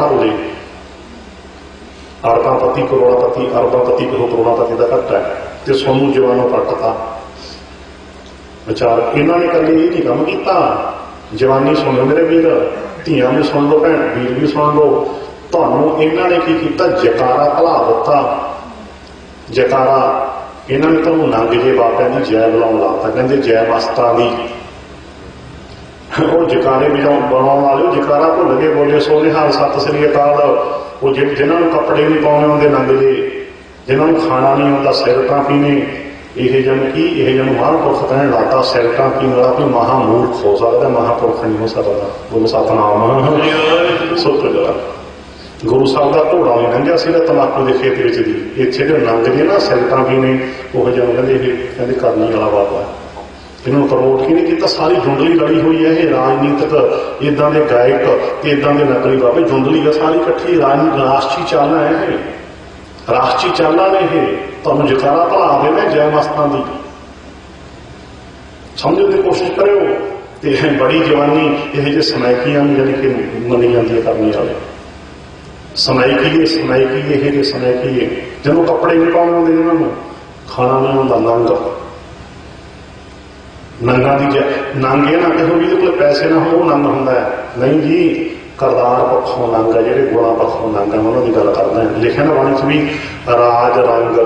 ਫੜ ਅਰਬਾਪਤੀ ਕਰੋੜਾਪਤੀ ਅਰਬਾਪਤੀ ਕਰੋ ਕਰੋੜਾਪਤੀ ਦਾ ਘੱਟ ਹੈ। ਤੇ ਸੋਨੂੰ ਜਵਾਨੋਂ ਪੱਟਤਾ ਵਿਚਾਰ ਇਹਨਾਂ ਨੇ ਕਦੇ ਇਹ ਨਹੀਂ ਕੰਮ ਕੀਤਾ। ਜਵਾਨੀ ਸੁਣ ਲਓ ਮੇਰੇ ਵੀਰ, ਧੀਆਂ ਵੀ ਸੁਣ ਲਓ, ਭੈਣ, ਵੀਰ ਵੀ ਸੁਣ ਲਓ। ਤੁਹਾਨੂੰ ਇਹਨਾਂ ਨੇ ਕੀ ਕੀਤਾ? ਜਕਾਰਾ ਭਲਾ ਦਿੱਤਾ। ਜਕਾਰਾ, ਇਹਨਾਂ ਨੇ ਤੁਹਾਨੂੰ ਨੰਗ ਜੇ ਬਾਬਿਆਂ ਦੀ ਜੈ ਬੁਲਾਉਣ ਲਾਤਾ ਕਹਿੰਦੇ ਜੈ ਮਸਤਾਂ ਦੀ। ਉਹ ਜਕਾਰੇ ਵਜਾਉਣ ਬਣਾਉਣ ਵਾਲੇ ਜਕਾਰਾ ਭੁੱਲ ਕੇ ਬੋਲੇ ਸੋਨੇ ਹਾਲ, ਸਤਿ ਸ੍ਰੀ ਅਕਾਲ। ਉਹ ਜਿ- ਨੂੰ ਕੱਪੜੇ ਨਹੀਂ ਪਾਉਣੇ ਹੁੰਦੇ ਨੰਗ ਜੇ। ਜਿਨ੍ਹਾਂ ਨੂੰ ਖਾਣਾ ਨਹੀਂ ਆਉਂਦਾ ਸਿਰਤਾਂ ਪੀਣੇ। ਇਹ ਜਨ ਕੀ, ਇਹ ਜਨ ਮਹਾਂਪੁਰਖ ਕਹਿਣ ਲਾਤਾ ਸਿਰਤਾਂ ਪੀਣ ਵਾਲਾ ਕੋਈ ਮਹਾ ਮੂਰਖ ਹੋ ਸਕਦਾ, ਮਹਾਂਪੁਰਖ ਨਹੀਂ ਹੋ ਸਕਦਾ। ਬੋਲੋ ਸਤਨਾਮ। ਸੁਤ ਜਰਾ ਗੁਰੂ ਸਾਹਿਬ ਦਾ ਘੋੜਾ ਵੀ ਲੰਘਿਆ ਸੀਗਾ ਤਮਾਕੂ ਦੇ ਖੇਤ ਵਿੱਚ ਦੀ। ਇੱਥੇ ਜਿਹੜੇ ਨੰਗ ਜੇ ਨਾ ਸਿਰਤਾਂ ਪੀਣੇ, ਉਹ ਜਨ ਕਹਿੰਦੇ ਇਹ, ਕਹਿੰਦੇ ਕਰਨੀ ਵਾਲਾ ਬਾਬਾ। ਇਹਨਾਂ ਨੂੰ ਪ੍ਰਮੋਟ ਕੀ ਨਹੀਂ ਕੀਤਾ ਸਾਰੀ ਜੁੰਡਲੀ ਲੜੀ ਹੋਈ ਹੈ ਇਹ ਰਾਜਨੀਤਿਕ ਇਦਾਂ ਦੇ ਗਾਇਕ ਤੇ ਇਦਾਂ ਦੇ ਨਕਲੀ ਬਾਬੇ ਜੁੰਡਲੀ ਆ ਸਾਰੀ ਇਕੱਠੀ ਰਾਜ- ਰਾਸ਼ਟਰੀ ਚਾਲਾਂ ਹੈ ਇਹ ਰਾਸ਼ਟਰੀ ਚਾਲਾਂ ਨੇ ਇਹ ਤੁਹਾਨੂੰ ਜਕਾਰਾ ਭਲਾ ਦੇਵੇ ਜੈ ਮਸਤਾਂ ਦੀ ਸਮਝਣ ਦੀ ਕੋਸ਼ਿਸ਼ ਕਰਿਓ ਤੇ ਇਹ ਬੜੀ ਜਵਾਨੀ ਇਹ ਜੇ ਸਮਾਇਕੀਆਂ ਨੂੰ ਜਾਨੀ ਕਿ ਮੰਨੀ ਜਾਂਦੀ ਹੈ ਕਰਨੀ ਵਾਲੇ ਸਮਾਇਕੀ ਇਹ ਸਮਾਇਕੀ ਇਹ ਜੇ ਸਮਾਇਕੀ ਇਹ ਜਿਹਨੂੰ ਕੱਪੜੇ ਨਹੀਂ ਪਾਉਣੇ ਹੁੰਦੇ ਇਹਨਾਂ ਨੂੰ ਖਾਣਾ ਨਹੀਂ ਹੁੰਦਾ ਲੰਗ ਨੰਗਾ ਦੀ ਜੈ- ਨੰਗ ਇਹ ਨਾ ਕਹੋ ਵੀ ਇਹਦੇ ਕੋਲ ਪੈਸੇ ਨਾ ਹੋਣ ਨੰਗ ਹੁੰਦਾ ਹੈ। ਨਹੀਂ ਜੀ ਕਰਦਾਰ ਪੱਖੋਂ ਨੰਗ ਹੈ, ਜਿਹੜੇ ਗੁਣਾ ਪੱਖੋਂ ਨੰਗ ਹੈ ਉਹਨਾਂ ਦੀ ਗੱਲ ਕਰਦਾ ਲਿਖਿਆ ਨਾ ਬਾਣੀ ਚ ਵੀ, ਰਾਜ ਰੰਗ